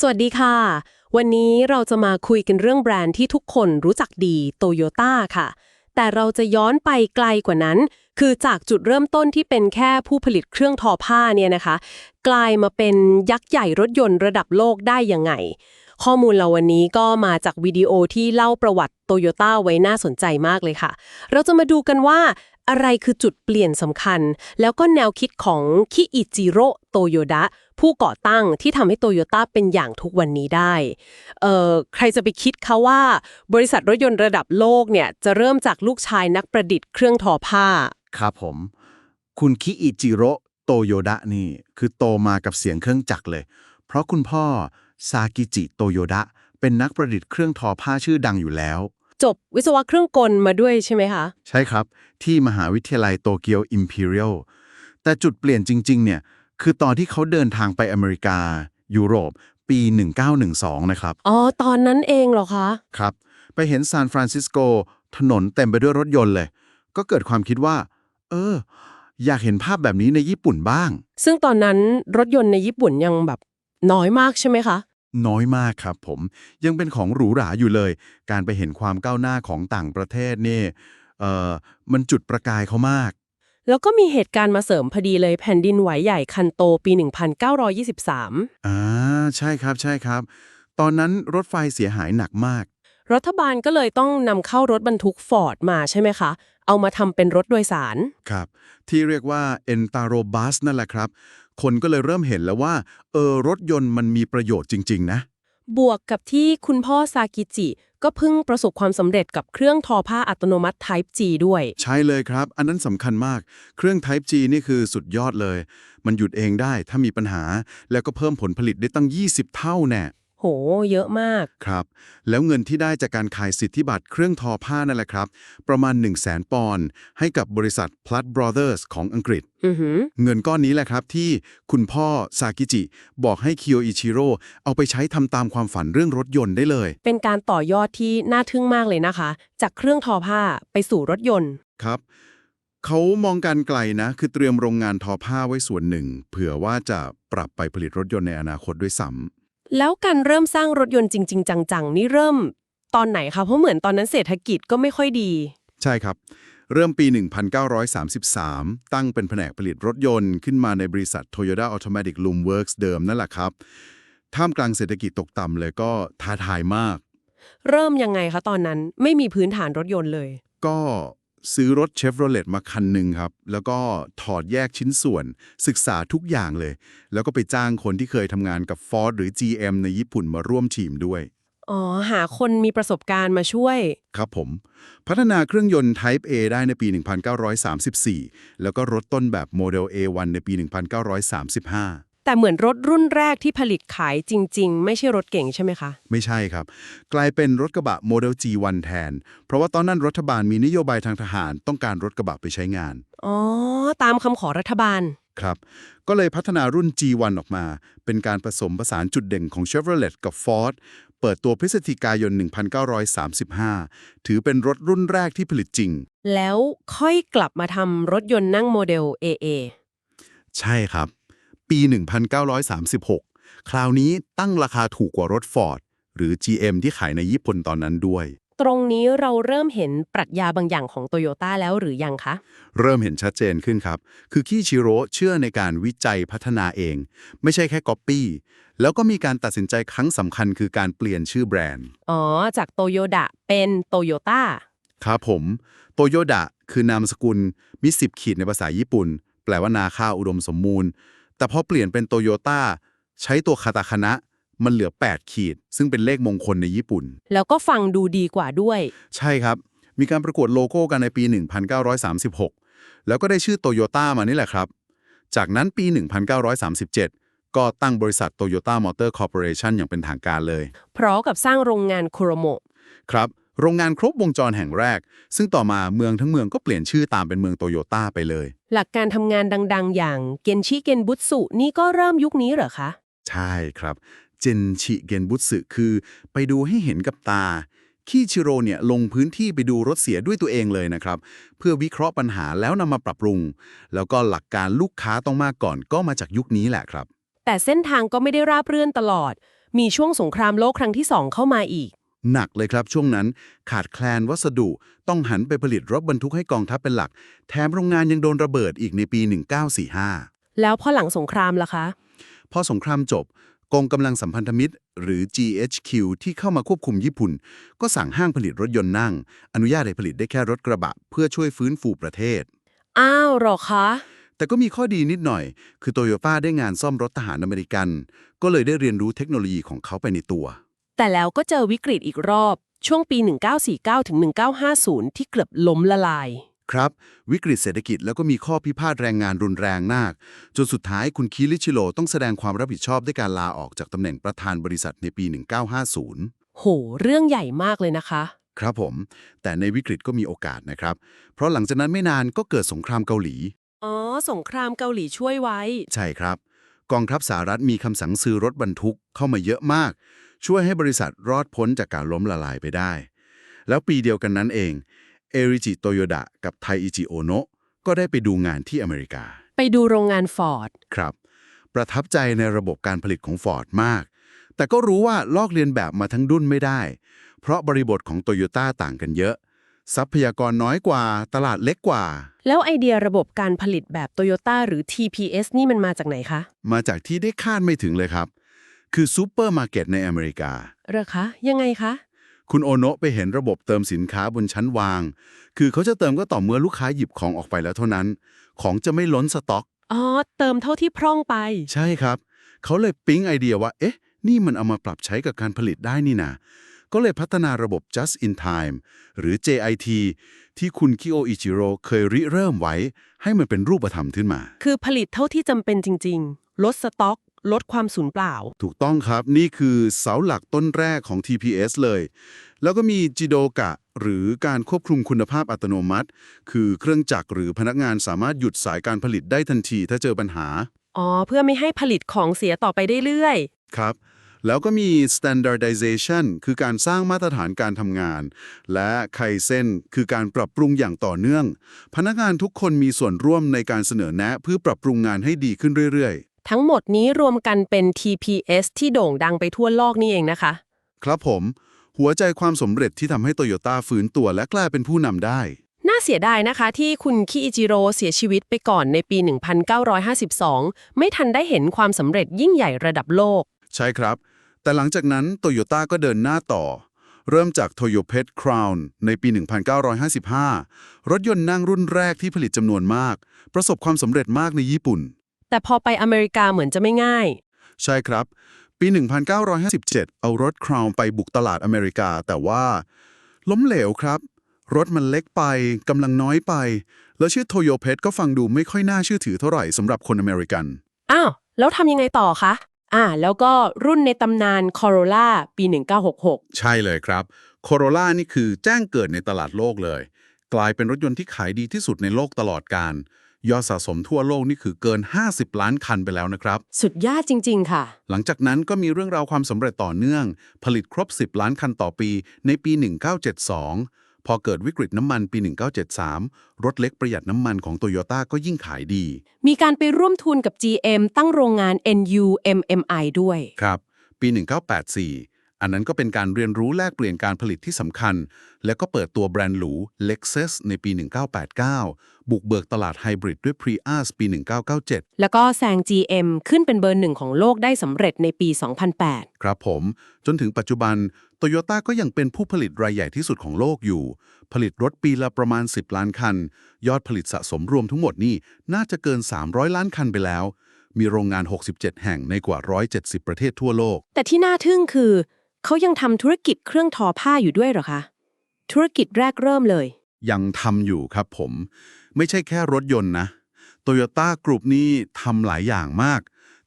สวัสดีค่ะ วันนี้เราจะมาคุยกันเรื่องแบรนด์ที่ทุกคนรู้จักดีโตโยต้าค่ะ แต่เราจะย้อนไปไกลกว่านั้น คือจากจุดเริ่มต้นที่เป็นแค่ผู้ผลิตเครื่องทอผ้าเนี่ยนะคะ กลายมาเป็นยักษ์ใหญ่รถยนต์ระดับโลกได้ยังไง ข้อมูลเราวันนี้ก็มาจากวิดีโอที่เล่าประวัติโตโยต้าไว้น่าสนใจมากเลยค่ะ เราจะมาดูกันว่าอะไรคือจุดเปลี่ยนสำคัญ แล้วก็แนวคิดของคิอิจิโร่โตโยดะ ผู้ก่อตั้งที่ทำให้โตโยต้าเป็นอย่างทุกวันนี้ได้เอ่อใครจะไปคิดคะว่า บริษัทรถยนต์ระดับโลกเนี่ยจะเริ่มจากลูกชายนักประดิษฐ์เครื่องทอผ้า ครับผม คุณคิอิจิโร่โตโยดะนี่ คือโตมากับเสียงเครื่องจักรเลย เพราะคุณพ่อซากิจิโตโยดะเป็นนักประดิษฐ์เครื่องทอผ้าชื่อดังอยู่แล้วจบวิศวะเครื่องกลมาด้วยใช่ไหมคะ ใช่ครับ ที่มหาวิทยาลัยโตเกียวอิมพีเรียลแต่จุดเปลี่ยนจริง ๆ เนี่ย คือตอนที่เขาเดินทางไปอเมริกา ยุโรป ปี 1912 นะครับ อ๋อ ตอนนั้นเองเหรอคะ ครับ ไปเห็นซานฟรานซิสโก ถนนเต็มไปด้วยรถยนต์เลย ก็เกิดความคิดว่า เออ อยากเห็นภาพแบบนี้ในญี่ปุ่นบ้าง ซึ่งตอนนั้นรถยนต์ในญี่ปุ่นยังแบบน้อยมากใช่ไหมคะน้อยมากครับผมยังเป็นของหรูหราอยู่เลย การไปเห็นความก้าวหน้าของต่างประเทศนี่เอ่อมันจุดประกายเขามาก แล้วก็มีเหตุการณ์มาเสริมพอดีเลยแผ่นดินไหวใหญ่คันโตปี 1923 อ่าใช่ครับใช่ครับ ตอนนั้นรถไฟเสียหายหนักมาก รัฐบาลก็เลยต้องนำเข้ารถบรรทุกฟอร์ดมาใช่ไหมคะ เอามาทำเป็นรถโดยสาร ครับ ที่เรียกว่า e n t a r o bus นั่นแหละครับ คนก็เลยเริ่มเห็นแล้วว่า เออรถยนต์มันมีประโยชน์จริง ๆ นะ บวกกับที่คุณพ่อซากิจิ ก็เพิ่งประสบความสำเร็จกับเครื่องทอผ้าอัตโนมัติ Type G ด้วย ใช่เลยครับ อันนั้นสำคัญมาก เครื่อง Type G นี่คือสุดยอดเลย มันหยุดเองได้ถ้ามีปัญหา แล้วก็เพิ่มผลผลิตได้ตั้ง 20 เท่าแน่ โห เยอะมาก ครับ แล้วเงินที่ได้จากการขายสิทธิบัตรเครื่องทอผ้านั่นแหละครับ ประมาณ 1 0 0 0 0แสนปอนด์ให้กับบริษัท Platt Brothers ของอังกฤษอือหือเงินก้อนนี้แหละครับที่คุณพ่อซากิจิ บอกให้คิโยอิชิโร่เอาไปใช้ทำตามความฝันเรื่องรถยนต์ได้เลย เป็นการต่อยอดที่น่าทึ่งมากเลยนะคะ จากเครื่องทอผ้าไปสู่รถยนต์ ครับเขามองการไกลนะ คือเตรียมโรงงานทอผ้าไว้ส่วนหนึ่ง เผื่อว่าจะปรับไปผลิตรถยนต์ในอนาคตด้วยซ้ำ แล้วการเริ่มสร้างรถยนต์จริง ๆ จังๆ นี่เริ่มตอนไหนคะเพราะเหมือนตอนนั้นเศรษฐกิจก็ไม่ค่อยดี ใช่ครับ เริ่มปี 1933 ตั้งเป็นแผนกผลิตรถยนต์ขึ้นมาในบริษัท Toyota Automatic Loom Works เดิมนั่นแหละครับ ท่ามกลางเศรษฐกิจตกต่ำเลยก็ท้าทายมาก เริ่มยังไงคะตอนนั้นไม่มีพื้นฐานรถยนต์เลย ก็ ซื้อรถเชฟโรเลตมาคันหนึ่งครับ แล้วก็ถอดแยกชิ้นส่วน ศึกษาทุกอย่างเลย แล้วก็ไปจ้างคนที่เคยทำงานกับ Ford หรือ GM ในญี่ปุ่นมาร่วมทีมด้วย อ๋อ หาคนมีประสบการณ์มาช่วย ครับผม พัฒนาเครื่องยนต์ Type A ได้ในปี 1934 แล้วก็รถต้นแบบโมเดล A1 ในปี 1935 แต่เหมือนรถรุ่นแรกที่ผลิตขายจริง ๆ ไม่ใช่รถเก่งใช่ไหมคะ ไม่ใช่ครับ กลายเป็นรถกระบะโมเดล G1 แทน เพราะว่าตอนนั้นรัฐบาลมีนโยบายทางทหารต้องการรถกระบะไปใช้งาน อ๋อ ตามคำขอรัฐบาล ครับ ก็เลยพัฒนารุ่น G1 ออกมา เป็นการผสมผสานจุดเด่นของ Chevrolet กับ Ford เปิดตัวพฤศจิกายน 1935 ถือเป็นรถรุ่นแรกที่ผลิตจริง แล้วค่อยกลับมาทำรถยนต์นั่งโมเดล AA ใช่ครับ ปี 1936 คราวนี้ตั้งราคาถูกกว่ารถ Ford หรือ GM ที่ขายในญี่ปุ่นตอนนั้นด้วย ตรงนี้เราเริ่มเห็นปรัชญาบางอย่างของโตโยต้าแล้วหรือยังคะ เริ่มเห็นชัดเจนขึ้นครับ คือคิชิโร่เชื่อในการวิจัยพัฒนาเอง ไม่ใช่แค่ก๊อปปี้ แล้วก็มีการตัดสินใจครั้งสำคัญคือการเปลี่ยนชื่อแบรนด์ อ๋อ จากโตโยดะเป็นโตโยต้า ครับผม โตโยดะคือนามสกุล มีสิบขีดในภาษาญี่ปุ่น แปลว่านาข้าวอุดมสมบูรณ์ แต่พอเปลี่ยนเป็นโตโยต้าใช้ตัวคาตาคานะมันเหลือ 8 ขีด ซึ่งเป็นเลขมงคลในญี่ปุ่น แล้วก็ฟังดูดีกว่าด้วย ใช่ครับ มีการประกวดโลโก้กันในปี 1936 แล้วก็ได้ชื่อโตโยต้ามานี่แหละครับ จากนั้นปี 1937 ก็ตั้งบริษัทโตโยต้ามอเตอร์คอร์ปอเรชันอย่างเป็นทางการเลย เพราะกับสร้างโรงงานคุโรโมะครับ โรงงานครบวงจรแห่งแรก ซึ่งต่อมาเมืองทั้งเมืองก็เปลี่ยนชื่อตามเป็นเมืองโตโยต้าไปเลย หลักการทำงานดัง ๆ อย่างเกนชิเกนบุตสุนี่ก็เริ่มยุคนี้เหรอคะ ใช่ครับ เจนชิเกนบุตสึคือ ไปดูให้เห็นกับตา คีชิโร่เนี่ยลงพื้นที่ไปดูรถเสียด้วยตัวเองเลยนะครับ เพื่อวิเคราะห์ปัญหาแล้วนำมาปรับปรุง แล้วก็หลักการลูกค้าต้องมากก่อนก็มาจากยุคนี้แหละครับ แต่เส้นทางก็ไม่ได้ราบรื่นตลอด มีช่วงสงครามโลกครั้งที่สองเข้ามาอีก หนักเลยครับช่วงนั้น ขาดแคลนวัสดุ ต้องหันไปผลิตรถบรรทุกให้กองทัพเป็นหลัก แถมโรงงานยังโดนระเบิดอีกในปี 1945 แล้วพอหลังสงครามล่ะคะ พอสงครามจบกองกำลังสัมพันธมิตร หรือ GHQ ที่เข้ามาควบคุมญี่ปุ่น ก็สั่งห้างผลิตรถยนต์นั่ง อนุญาตให้ผลิตได้แค่รถกระบะ เพื่อช่วยฟื้นฟูประเทศ อ้าวเหรอคะ แต่ก็มีข้อดีนิดหน่อย คือโตโยต้าได้งานซ่อมรถทหารอเมริกัน ก็เลยได้เรียนรู้เทคโนโลยีของเขาไปในตัว แต่แล้วก็เจอวิกฤตอีกรอบ ช่วงปี 1949ถึง1950 ที่เกือบล้มละลาย ครับ วิกฤตเศรษฐกิจแล้วก็มีข้อพิพาทแรงงานรุนแรงมาก จนสุดท้ายคุณคิริชิโร่ต้องแสดงความรับผิดชอบด้วยการลาออกจากตำแหน่งประธานบริษัทในปี 1950 โห เรื่องใหญ่มากเลยนะคะ ครับผม แต่ในวิกฤตก็มีโอกาสนะครับ เพราะหลังจากนั้นไม่นานก็เกิดสงครามเกาหลี อ๋อ สงครามเกาหลีช่วยไว้ ใช่ครับ กองทัพสหรัฐมีคำสั่งซื้อรถบรรทุกเข้ามาเยอะมาก ช่วยให้บริษัทรอดพ้นจากการล้มละลายไปได้ แล้วปีเดียวกันนั้นเองเอริจิโตโยดะกับไทอิจิโอโนะก็ได้ไปดูงานที่อเมริกา ไปดูโรงงานฟอร์ดครับ ประทับใจในระบบการผลิตของฟอร์ดมาก แต่ก็รู้ว่าลอกเลียนแบบมาทั้งดุนไม่ได้ เพราะบริบทของโตโยต้าต่างกันเยอะ ทรัพยากรน้อยกว่า ตลาดเล็กกว่า แล้วไอเดียระบบการผลิตแบบโตโยต้าหรือ TPS นี่มันมาจากไหนคะ มาจากที่ได้คาดไม่ถึงเลยครับ คือซูเปอร์มาร์เก็ตในอเมริกาเหรอคะ ยังไงคะ คุณโอโนะไปเห็นระบบเติมสินค้าบนชั้นวาง คือเขาจะเติมก็ต่อเมื่อลูกค้าหยิบของออกไปแล้วเท่านั้น ของจะไม่ล้นสต็อก อ๋อ เติมเท่าที่พร่องไป ใช่ครับ เขาเลยปิ๊งไอเดียว่า เอ๊ะ นี่มันเอามาปรับใช้กับการผลิตได้นี่นะก็เลยพัฒนาระบบ just in time หรือ JIT ที่คุณคิโออิจิโร่เคยริเริ่มไว้ ให้มันเป็นรูปธรรมขึ้นมา คือผลิตเท่าที่จำเป็นจริง ๆ ลดสต็อก ลดความสูญเปล่า ถูกต้องครับนี่คือเสาหลักต้นแรกของ TPS เลย แล้วก็มีจิโดกะ หรือการควบคุมคุณภาพอัตโนมัติ คือเครื่องจักรหรือพนักงานสามารถหยุดสายการผลิตได้ทันทีถ้าเจอปัญหา อ๋อ เพื่อไม่ให้ผลิตของเสียต่อไปได้เรื่อยครับ แล้วก็มี standardization คือการสร้างมาตรฐานการทำงาน และไคเซนคือการปรับปรุงอย่างต่อเนื่อง พนักงานทุกคนมีส่วนร่วมในการเสนอแนะเพื่อปรับปรุงงานให้ดีขึ้นเรื่อย ทั้งหมดนี้รวมกันเป็น TPS ที่โด่งดังไปทั่วโลกนี่เองนะคะๆครับผม หัวใจความสำเร็จที่ทำให้โตโยต้าฟื้นตัวและกลายเป็นผู้นำได้ น่าเสียดายนะคะที่คุณคิอิจิโร่เสียชีวิตไปก่อนในปี 1952 ไม่ทันได้เห็นความสำเร็จยิ่งใหญ่ระดับโลก ใช่ครับ แต่หลังจากนั้นโตโยต้าก็เดินหน้าต่อ เริ่มจาก Toyo Pet Crown ในปี 1955 รถยนต์นั่งรุ่นแรกที่ผลิตจำนวนมาก ประสบความสำเร็จมากในญี่ปุ่น แต่พอไปอเมริกาเหมือนจะไม่ง่าย ใช่ครับ ปี 1957 เอารถ Crown ไปบุกตลาดอเมริกา แต่ว่า ล้มเหลวครับ รถมันเล็กไปกำลังน้อยไป แล้วชื่อ Toyo Pet ก็ฟังดูไม่ค่อยน่าเชื่อถือเท่าไหร่สำหรับคนอเมริกัน อ้าว แล้วทำยังไงต่อคะ อ่า แล้วก็รุ่นในตำนาน Corolla ปี 1966 ใช่เลยครับ Corolla นี่คือแจ้งเกิดในตลาดโลกเลย กลายเป็นรถยนต์ที่ขายดีที่สุดในโลกตลอดการ ยอดสะสมทั่วโลกนี่คือเกิน 50 ล้านคันไปแล้วนะครับ สุดยอดจริง ๆ ค่ะ หลังจากนั้นก็มีเรื่องราวความสำเร็จต่อเนื่อง ผลิตครบ 10 ล้านคันต่อปีในปี 1972 พอเกิดวิกฤตน้ำมันปี 1973 รถเล็กประหยัดน้ำมันของโตโยต้าก็ยิ่งขายดี มีการไปร่วมทุนกับ GM ตั้งโรงงาน NUMMI ด้วย ครับ ปี 1984 อันนั้นก็เป็นการเรียนรู้แลกเปลี่ยนการผลิตที่สำคัญ แล้วก็เปิดตัวแบรนด์หรู Lexus ในปี 1989 บุกเบิกตลาดไฮบริดด้วย Prius ปี 1997 แล้วก็แซง GM ขึ้นเป็นเบอร์หนึ่งของโลกได้สำเร็จในปี 2008 ครับผม จนถึงปัจจุบันโตโยต้าก็ยังเป็นผู้ผลิตรายใหญ่ที่สุดของโลกอยู่ ผลิตรถปีละประมาณ 10 ล้านคัน ยอดผลิตสะสมรวมทั้งหมดนี่น่าจะเกิน 300 ล้านคันไปแล้วมีโรงงาน 67 แห่งในกว่า 170 ประเทศทั่วโลก แต่ที่น่าทึ่งคือ เขายังทำธุรกิจเครื่องทอผ้าอยู่ด้วยเหรอคะ ธุรกิจแรกเริ่มเลย ยังทำอยู่ครับผม ไม่ใช่แค่รถยนต์นะโตโยต้ากรุ๊ปนี่ทำหลายอย่างมาก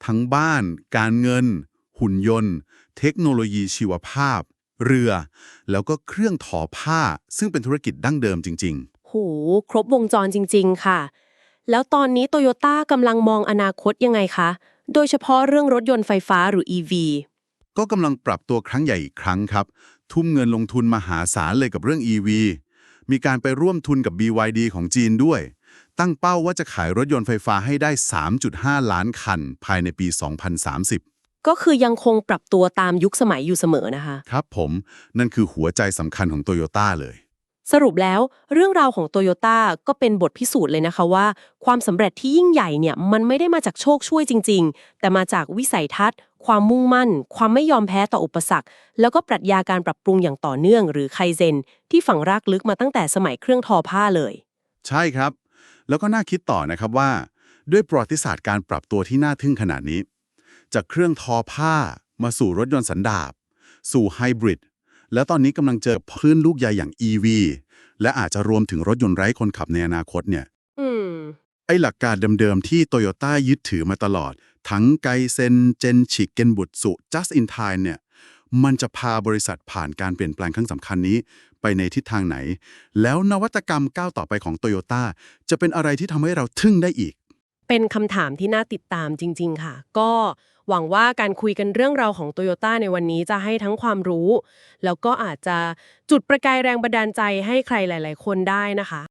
ทั้งบ้าน การเงิน หุ่นยนต์ เทคโนโลยีชีวภาพ เรือ แล้วก็เครื่องทอผ้า ซึ่งเป็นธุรกิจดั้งเดิมจริงโห ครบวงจรจริง ๆ ค่ะ แล้วตอนนี้โตโยต้ากำลังมองอนาคตยังไงคะ โดยเฉพาะเรื่องรถยนต์ไฟฟ้าหรือ EV ๆ ก็กำลังปรับตัวครั้งใหญ่อีกครั้งครับ ทุ่มเงินลงทุนมหาศาลเลยกับเรื่อง EV มีการไปร่วมทุนกับ BYD ของจีนด้วย ตั้งเป้าว่าจะขายรถยนต์ไฟฟ้าให้ได้ 3.5 ล้านคัน ภายในปี 2030ก็คือยังคงปรับตัวตามยุคสมัยอยู่เสมอนะคะ ครับผมนั่นคือหัวใจสำคัญของโตโยต้าเลย สรุปแล้วเรื่องราวของโตโยต้าก็เป็นบทพิสูจน์เลยนะคะว่า ความสำเร็จที่ยิ่งใหญ่เนี่ยมันไม่ได้มาจากโชคช่วยจริง ๆ แต่มาจากวิสัยทัศน์ ความมุ่งมั่น ความไม่ยอมแพ้ต่ออุปสรรค แล้วก็ปรัชญาการปรับปรุงอย่างต่อเนื่อง หรือไคเซน ที่ฝังรากลึกมาตั้งแต่สมัยเครื่องทอผ้าเลย ใช่ครับ แล้วก็น่าคิดต่อนะครับว่า ด้วยประวัติศาสตร์การปรับตัวที่น่าทึ่งขนาดนี้ จากเครื่องทอผ้า มาสู่รถยนต์สันดาปสู่ไฮบริด แล้วตอนนี้กำลังเจอคลื่นลูกใหญ่อย่าง EV และอาจจะรวมถึงรถยนต์ไร้คนขับในอนาคตเนี่ยอืมไอ้หลักการเดิมๆที่โตโยต้ายึดถือมาตลอด ทั้งไกเซนเจนชิกเกนบุตสุ just in time เนี่ยมันจะพาบริษัทผ่านการเปลี่ยนแปลงครั้งสำคัญนี้ ไปในทิศทางไหน แล้วนวัตกรรมก้าวต่อไปของโตโยต้าจะเป็นอะไรที่ทำให้เราทึ่งได้อีก เป็นคำถามที่น่าติดตามจริง ๆ ค่ะ ก็ หวังว่าการคุยกันเรื่องราวของโตโยต้าในวันนี้จะให้ทั้งความรู้ แล้วก็อาจจะจุดประกายแรงบันดาลใจให้ใครหลาย ๆ คนได้นะคะ